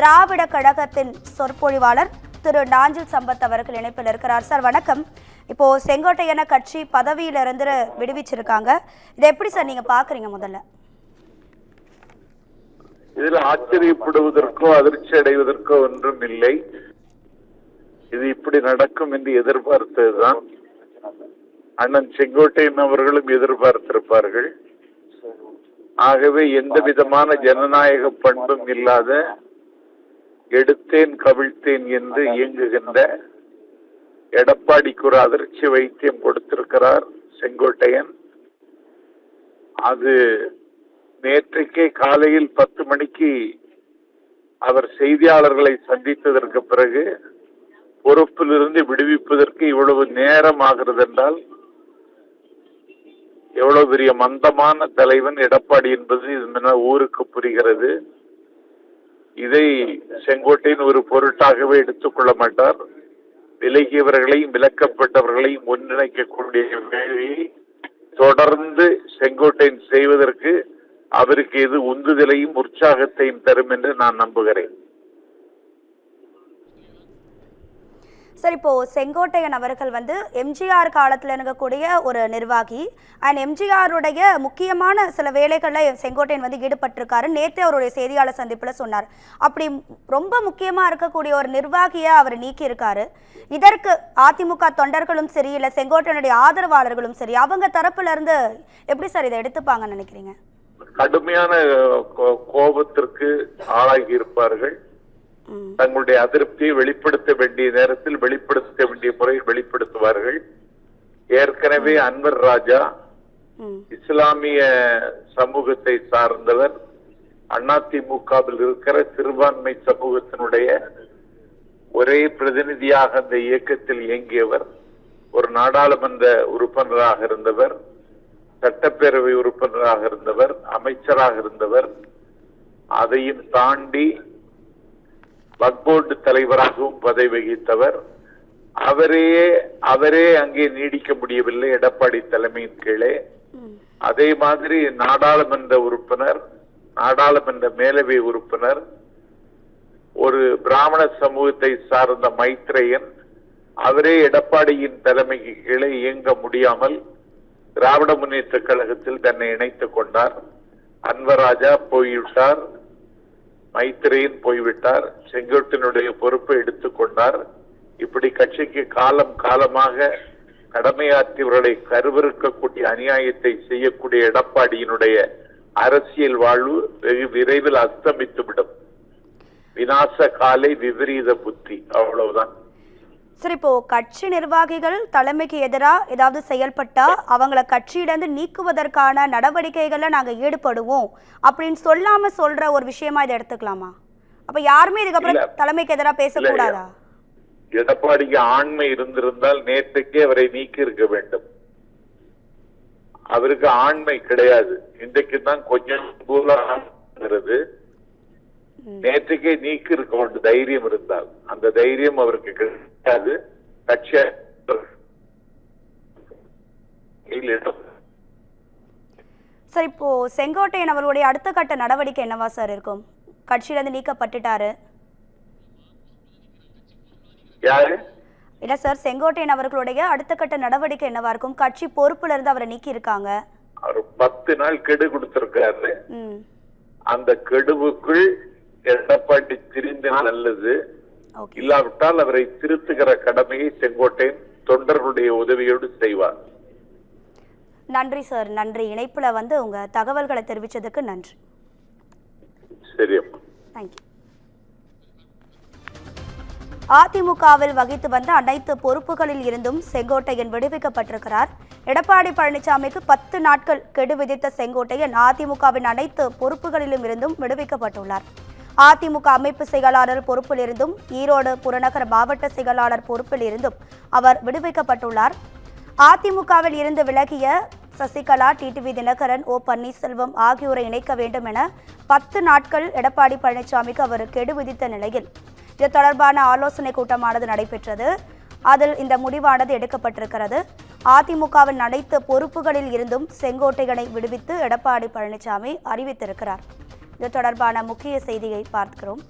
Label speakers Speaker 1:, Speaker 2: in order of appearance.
Speaker 1: திராவிட கழகத்தின் சொற்பொழிவாளர் திரு நாஞ்சில் சம்பத் அவர்கள் இணைப்பில் இருக்கிறார். சார் வணக்கம். இப்போ செங்கோட்டையன கட்சி பதவியிலிருந்து விடுவிச்சிருக்காங்க. இதை எப்படி சார் நீங்க பாக்குறீங்க முதல்ல?
Speaker 2: இதில் ஆச்சரியப்படுவதற்கோ அதிர்ச்சி அடைவதற்கோ ஒன்றும் இல்லை. இது இப்படி நடக்கும் என்று எதிர்பார்த்ததுதான் அண்ணன் செங்கோட்டையன் அவர்களும் எதிர்பார்த்திருப்பார்கள். ஆகவே எந்த விதமான ஜனநாயக பண்பும் இல்லாத எடுத்தேன் கவிழ்த்தேன் என்று இயங்குகின்ற எடப்பாடிக்கு ஒரு அதிர்ச்சி வைத்தியம் கொடுத்திருக்கிறார் செங்கோட்டையன். அது நேற்றைக்கே காலையில் பத்து மணிக்கு அவர் செய்தியாளர்களை சந்தித்ததற்கு பிறகு பொறுப்பிலிருந்து விடுவிப்பதற்கு இவ்வளவு நேரம் ஆகிறது என்றால் எவ்வளவு பெரிய மந்தமான தலைவன் எடப்பாடி என்பது இது ஊருக்கு புரிகிறது. இதை செங்கோட்டையின் ஒரு பொருட்டாகவே எடுத்துக்கொள்ள மாட்டார். விலகியவர்களையும் விலக்கப்பட்டவர்களையும் ஒன்றிணைக்கக்கூடிய வேலையை தொடர்ந்து செங்கோட்டையன் செய்வதற்கு அவருக்கு இது உந்துதலையும் உற்சாகத்தையும் தரும் என்று நான் நம்புகிறேன்.
Speaker 1: சார் இப்போ செங்கோட்டையன் அவர்கள் வந்து எம்ஜிஆர் காலத்தில் இருக்கக்கூடிய ஒரு நிர்வாகி. அண்ட் எம்ஜிஆருடைய முக்கியமான சில வேலைகளில் செங்கோட்டையன் வந்து ஈடுபட்டிருக்காரு. நேற்றே அவருடைய செய்தியாளர் சந்திப்பில் சொன்னார். அப்படி ரொம்ப முக்கியமாக இருக்கக்கூடிய ஒரு நிர்வாகியை அவர் நீக்கியிருக்காரு. இதற்கு அதிமுக தொண்டர்களும் சரி இல்லை செங்கோட்டையனுடைய ஆதரவாளர்களும் சரி அவங்க தரப்புலருந்து எப்படி சார் இதை எடுத்துப்பாங்கன்னு நினைக்கிறீங்க?
Speaker 2: கடுமையான கோபத்திற்கு ஆளாகி இருப்பார்கள். தங்களுடைய அதிருப்தியை வெளிப்படுத்த வேண்டிய நேரத்தில் வெளிப்படுத்த வேண்டிய முறையில் வெளிப்படுத்துவார்கள். ஏற்கனவே அன்வர் ராஜா இஸ்லாமிய சமூகத்தை சார்ந்தவர் அதிமுகவில் இருக்கிற சிறுபான்மை சமூகத்தினுடைய ஒரே பிரதிநிதியாக அந்த இயக்கத்தில் இயங்கியவர் ஒரு நாடாளுமன்ற உறுப்பினராக இருந்தவர் சட்டப்பேரவை உறுப்பினராக இருந்தவர் அமைச்சராக இருந்தவர் அதையும் தாண்டி வக்போர்டு தலைவராகவும் பதவி வகித்தவர். அவரே அவரே அங்கே நீடிக்க முடியவில்லை எடப்பாடி தலைமையின் கீழே. அதே மாதிரி நாடாளுமன்ற உறுப்பினர் நாடாளுமன்ற மேலவை உறுப்பினர் ஒரு பிராமண சமூகத்தை சார்ந்த மைத்ரேயன் அவரே எடப்பாடியின் தலைமைக்கு கீழே இயங்க முடியாமல் திராவிட முன்னேற்ற கழகத்தில் தன்னை இணைத்துக் கொண்டார். அன்வராஜா போய்விட்டார் மைத்திரியின் போய்விட்டார். செங்கோட்டினுடைய பொறுப்பை எடுத்துக்கொண்டார் இப்படி கட்சிக்கு காலம் காலமாக கடமையாற்றியவர்களை கருவிருக்கக்கூடிய அநியாயத்தை செய்யக்கூடிய எடப்பாடியினுடைய அரசியல் வாழ்வு வெகு விரைவில் அஸ்தமித்துவிடும். விநாச காலை விபரீத புத்தி. அவ்வளவுதான்.
Speaker 1: சரி இப்போ கட்சி நிர்வாகிகள் தலைமைக்கு எதிராக ஏதாவது செயல்பட்டா அவங்கள கட்சியிலிருந்து நீக்குவதற்கான நடவடிக்கைகள்ல நாங்க ஈடுபடுவோம். அப்படின்னு சொல்லாம சொல்ற ஒரு விஷயமா இதை எடுத்துக்கலாமா? அப்ப யாருமே இதுக்கப்புறம். தலைமைக்கு எதிராக பேசக்கூடாதா?
Speaker 2: எடப்பாடிக்கு ஆண்மை இருந்திருந்தால் நேற்றுக்கே அவரை நீக்கி இருக்க வேண்டும். அவருக்கு ஆண்மை கிடையாது. இன்றைக்கு தான் கொஞ்சம் நேற்றுக்கே நீக்கி இருக்க வேண்டும். தைரியம் இருந்தால். அந்த தைரியம் அவருக்கு கிடையாது கையில்
Speaker 1: சரி இப்போ செங்கோட்டையன் அவர்களுடைய அடுத்த கட்ட நடவடிக்கை என்னவா சார் இருக்கும்? கட்சியிலிருந்து நீக்கப்பட்டுட்டாரு.
Speaker 2: யாரு?
Speaker 1: இல்ல சார் செங்கோட்டையன் அவர்களுடைய அடுத்த கட்ட நடவடிக்கை என்னவா இருக்கும்? கட்சி பொறுப்புல இருந்து அவரை நீக்கி இருக்காங்க
Speaker 2: அவர் பத்து நாள் கெடு கொடுத்திருக்காரு. அந்த கெடுவுக்குள் எடப்பாடி திரிந்தால் நல்லது. இல்லாவிட்டால் அவரை திருத்துகிற கடமையை செங்கோட்டையன் தொண்டர்களுடைய உதவியோடு செய்வார்.
Speaker 1: நன்றி சார். நன்றி. இணைப்புல வந்து உங்க தகவல்களை தெரிவிச்சதுக்கு நன்றி.
Speaker 2: சரி அம்மா
Speaker 1: தேங்க்யூ அதிமுகவில் வகித்து வந்த அனைத்து பொறுப்புகளில் இருந்தும் செங்கோட்டையன் விடுவிக்கப்பட்டிருக்கிறார். எடப்பாடி பழனிசாமிக்கு பத்து நாட்கள் கெடு விதித்த செங்கோட்டையன் அதிமுகவின் அனைத்து பொறுப்புகளிலும் இருந்தும் விடுவிக்கப்பட்டுள்ளார். அதிமுக அமைப்பு செயலாளர் பொறுப்பில் இருந்தும் ஈரோடு புறநகர் மாவட்ட செயலாளர் பொறுப்பில் இருந்தும் அவர் விடுவிக்கப்பட்டுள்ளார். அதிமுகவில் இருந்து விலகிய சசிகலா டிடிவி தினகரன் ஓ. பன்னீர்செல்வம் ஆகியோரை இணைக்க வேண்டும் என பத்து நாட்கள் எடப்பாடி பழனிசாமிக்கு அவர் கெடு விதித்த நிலையில் இது தொடர்பான ஆலோசனை கூட்டமானது நடைபெற்றது. அதில் இந்த முடிவானது எடுக்கப்பட்டிருக்கிறது. அதிமுகவின் அனைத்து பொறுப்புகளில் இருந்தும் செங்கோட்டையனை விடுவித்து எடப்பாடி பழனிசாமி அறிவித்திருக்கிறார். இது தொடர்பான முக்கிய செய்தியை பார்க்கிறோம்.